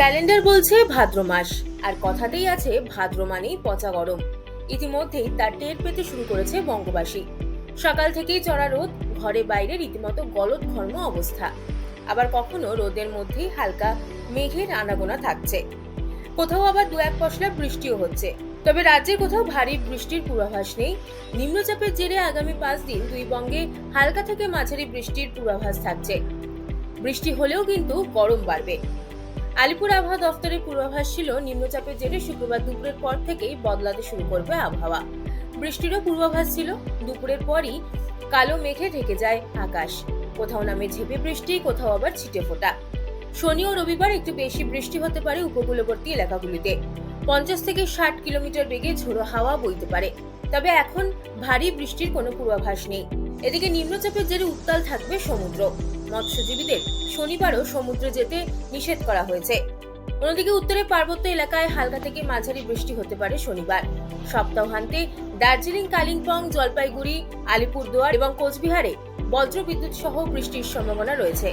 Calendar বলছে ভাদ্র মাস, আর কথাতেই আছে ভাদ্র মানেই পচা গরম। ইতিমধ্যেই তার টের পেতে শুরু করেছে বঙ্গবাসী। সকাল থেকেই চড়া রোদ, ঘরে বাইরে রীতিমতো গলদ ঘর্ম অবস্থা। আবার কখনো রোদের মধ্যেই হালকা মেঘের আনাগোনা থাকছে। কোথাও আবার দু এক পশলা বৃষ্টিও হচ্ছে। তবে রাজ্যে কোথাও ভারী বৃষ্টির পূর্বাভাস নেই। নিম্নচাপের জেরে আগামী পাঁচ দিন দুই বঙ্গে হালকা থেকে মাঝারি বৃষ্টির পূর্বাভাস থাকছে। বৃষ্টি হলেও কিন্তু গরম বাড়বে। আলিপুর আবহাওয়া দফতরের পূর্বাভাস ছিল, নিম্নচাপের জেরে শুক্রবার দুপুরের পর থেকেই বদলাতে শুরু করবে আবহাওয়া। বৃষ্টিরও পূর্বাভাস ছিল, দুপুরের পরই কালো মেঘে ঢেকে যায় আকাশ। কোথাও নামে ঝেপে বৃষ্টি, কোথাও আবার ছিটে ফোটা। শনি ও রবিবার একটু বেশি বৃষ্টি হতে পারে উপকূলবর্তী এলাকাগুলিতে। পঞ্চাশ থেকে ষাট কিলোমিটার বেগে ঝোড়ো হাওয়া বইতে পারে। তবে এখন ভারী বৃষ্টির কোনো পূর্বাভাস নেই। এদিকে নিম্নচাপের জেরে উত্তাল থাকবে সমুদ্র। মৎস্যজীবীদের শনিবারও সমুদ্রে যেতে নিষেধ করা হয়েছে। অন্যদিকে উত্তরে পার্বত্য এলাকায় হালকা থেকে মাঝারি বৃষ্টি হতে পারে শনিবার। সপ্তাহান্তে দার্জিলিং, কালিম্পং, জলপাইগুড়ি, আলিপুরদুয়ার এবং কোচবিহারে বজ্রবিদ্যুৎ সহ বৃষ্টির সম্ভাবনা রয়েছে।